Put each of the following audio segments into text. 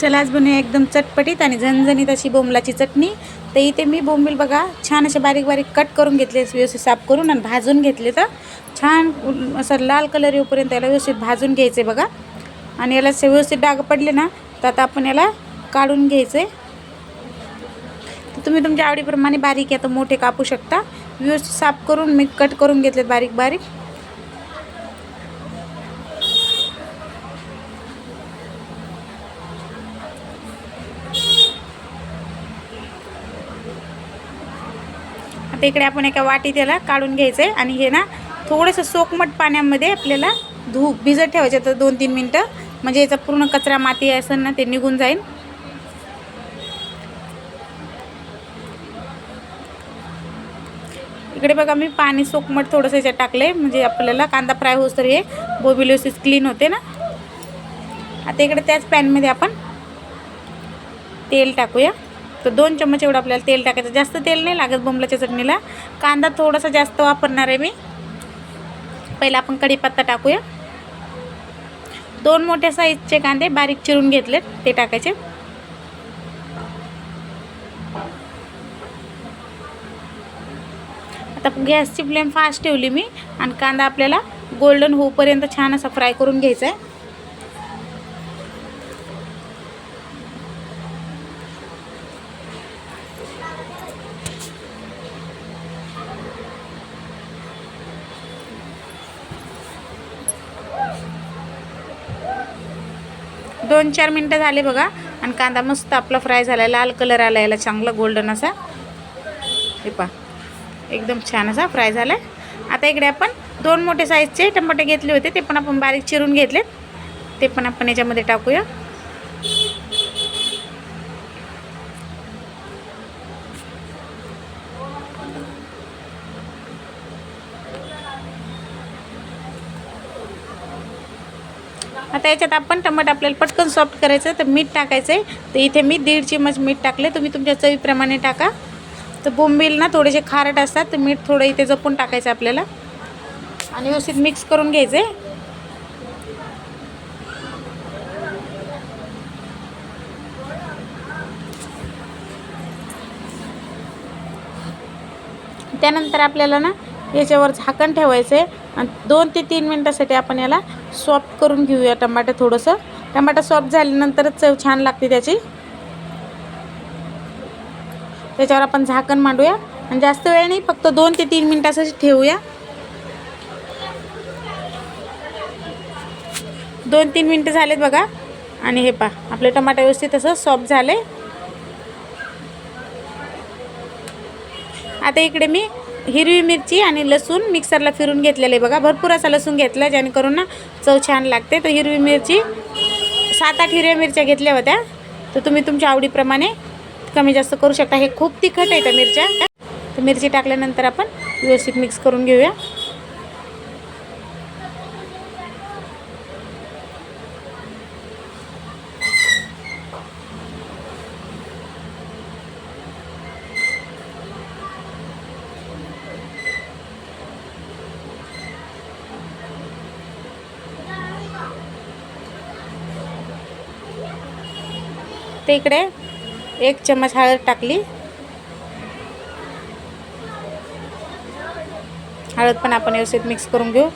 चला आज बनवूया एकदम चटपटीत आणि झणझणीत अशी बोंबलाची चटणी. तर इथे मी बोंबील बघा छान असे बारीक बारीक कट करून घेतले व्यवस्थित साफ करून आणि भाजून घेतले तर छान असं लाल कलर येऊपर्यंत याला व्यवस्थित भाजून घ्यायचे बघा. आणि याला असे व्यवस्थित डाग पडले ना तर आता आपण याला काढून घ्यायचे. तर तुम्ही तुमच्या आवडीप्रमाणे बारीक आता मोठे कापू शकता. व्यवस्थित साफ करून मी कट करून घेतलेत बारीक बारीक. आता इकडे आपण एका वाटी त्याला काढून घ्यायचं आहे आणि हे ना थोडंसं सोकमट पाण्यामध्ये आपल्याला धू भिजत ठेवायचं तर दोन तीन मिनटं. म्हणजे याचा पूर्ण कचरा माती असेल ना ते निघून जाईल. इकडे बघा मी पाणी सोकमट थोडंसं याच्यात टाकलं आहे म्हणजे आपल्याला कांदा फ्राय होस तर हे बोबी क्लीन होते ना. आता इकडे त्याच पॅनमध्ये आपण तेल टाकूया. तर दोन चम्मच एवढं आपल्याला तेल टाकायचं. जास्त तेल नाही लागत बोंबलाच्या चटणीला. कांदा थोडासा जास्त वापरणार आहे मी. पहिला आपण कढीपत्ता टाकूया. दोन मोठ्या साईजचे कांदे बारीक चिरून घेतलेत ते टाकायचे. आता गॅसची फ्लेम फास्ट ठेवली मी आणि कांदा आपल्याला गोल्डन होऊपर्यंत छान असा फ्राय करून घ्यायचा आहे. दोन चार मिनटं झाले बघा. आणि कांदा मस्त आपला फ्राय झाला लाल कलर आला याला चांगला गोल्डन असा. हे पा एकदम छान असा फ्राय झाला. आता इकडे आपण दोन मोठे साईजचे टमाटे घेतले होते ते पण आपण बारीक चिरून घेतले ते पण आपण याच्यामध्ये टाकूया. आता याच्यात आपण टमाट आपल्याला पटकन सॉफ्ट करायचं तर मीठ टाकायचं आहे तर इथे मी दीड चमच मीठ टाकले तुम्ही तुमच्या चवीप्रमाणे टाका. तर बोंबील ना थोडेसे खारट असतात तर मीठ थोडं इथे जपून टाकायचं आपल्याला. आणि व्यवस्थित मिक्स करून घ्यायचं आहे त्यानंतर आपल्याला ना याच्यावर झाकण ठेवायचं आहे आणि दोन ते तीन मिनटासाठी आपण याला सॉफ्ट करून घेऊया टमाटर थोडंसं. टमाटर सॉफ्ट झाल्यानंतरच चव छान लागते त्याची. त्याच्यावर आपण झाकण मांडूया. आणि जास्त वेळ नाही फक्त दोन ते तीन मिनटासाठी ठेवूया. दोन तीन मिनटं झालेत बघा. आणि हे पा आपले टमाटे व्यवस्थित असं सॉफ्ट झाले. आता इकडे मी हिरवी मिरची आणि लसूण मिक्सरला फिरून घेतलेलं आहे बघा. भरपूर असा लसूण घेतला जेणेकरून ना चव छान लागते. तर हिरवी मिरची सात आठ हिरव्या मिरच्या घेतल्या होत्या. तर तुम्ही तुमच्या आवडीप्रमाणे कमी जास्त करू शकता. हे खूप तिखट आहे त्या मिरच्या. तर मिरची टाकल्यानंतर आपण व्यवस्थित मिक्स करून घेऊया. ते इकडे एक चम्मच हळद टाकली. हळद पण आपण व्यवस्थित मिक्स करून घेऊ.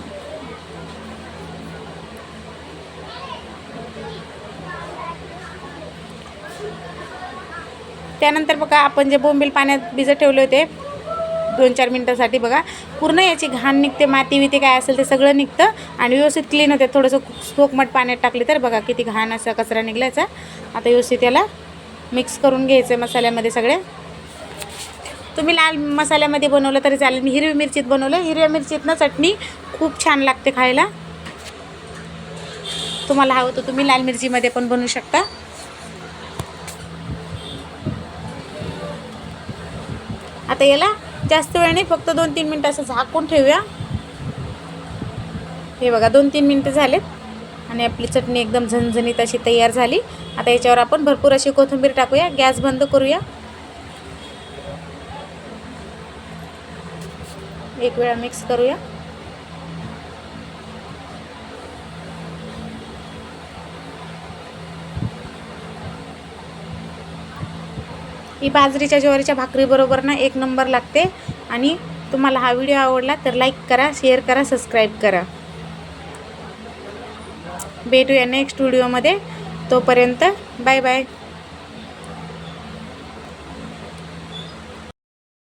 त्यानंतर बघा आपण जे बोंबील पाण्यात भिजत ठेवले होते दोन चार मिनटासाठी बघा. पूर्ण याची घाण निघते माती विती काय असेल ते सगळं निघतं आणि व्यवस्थित क्लीन होते. थोडंसं सोकमट पाण्यात टाकले तर बघा किती घाण असा कचरा निघलायचा. आता व्यवस्थित याला मिक्स करून घ्यायचं मसाल्यामध्ये सगळे. तुम्ही लाल मसाल्यामध्ये बनवलं तरी चालेल. मी हिरवी मिरचीत बनवलं. हिरव्या मिरचीतनं चटणी खूप छान लागते खायला. तुम्हाला हवं तर तुम्ही लाल मिरचीमध्ये पण बनवू शकता. आता याला जास्त वेळ नाही फक्त दोन तीन मिनटं असं झाकून ठेवूया. हे बघा दोन तीन मिनटं झालेत आणि आपली चटणी एकदम झणझणीत अशी तयार झाली. आता याच्यावर आपण भरपूर अशी कोथिंबीर टाकूया गॅस बंद करूया. एक वेळा मिक्स करूया. ही बाजरीच्या ज्वारीच्या भाकरीबरोबर ना एक नंबर लागते. आणि तुम्हाला हा व्हिडिओ आवडला तर लाईक करा शेअर करा सबस्क्राईब करा. भेटूया नेक्स्ट व्हिडिओमध्ये तोपर्यंत बाय बाय